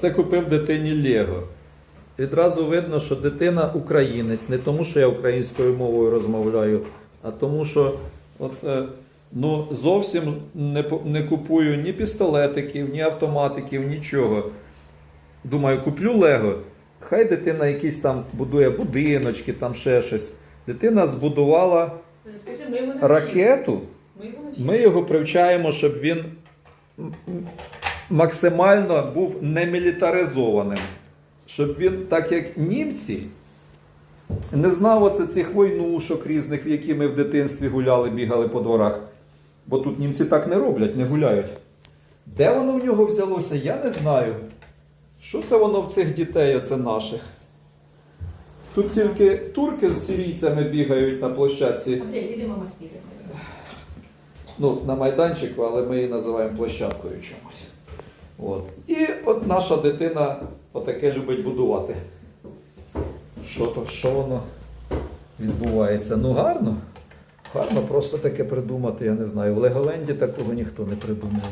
Це купив дитині Лего. Відразу видно, що дитина українець, не тому, що я українською мовою розмовляю, а тому, що от, е, ну, зовсім не, не купую ні пістолетиків, ні автоматиків, нічого. Думаю, куплю Лего. Хай дитина якісь там будує будиночки, там ще щось. Дитина збудувала ракету. Ми його. Привчаємо, щоб він максимально був немілітаризованим. Щоб він, так як німці, не знав оце цих войнушок різних, в які ми в дитинстві гуляли, бігали по дворах. Бо тут німці так не роблять, не гуляють. Де воно в нього взялося, я не знаю. Що це воно в цих дітей, оце наших? Тут тільки турки з сирійцями бігають на площадці. Ну, на майданчику, але ми її називаємо площадкою чомусь. От. І от наша дитина отаке любить будувати. Що то, що воно відбувається? Ну гарно. Гарно просто таке придумати, я не знаю. В Леголенді такого ніхто не придумав.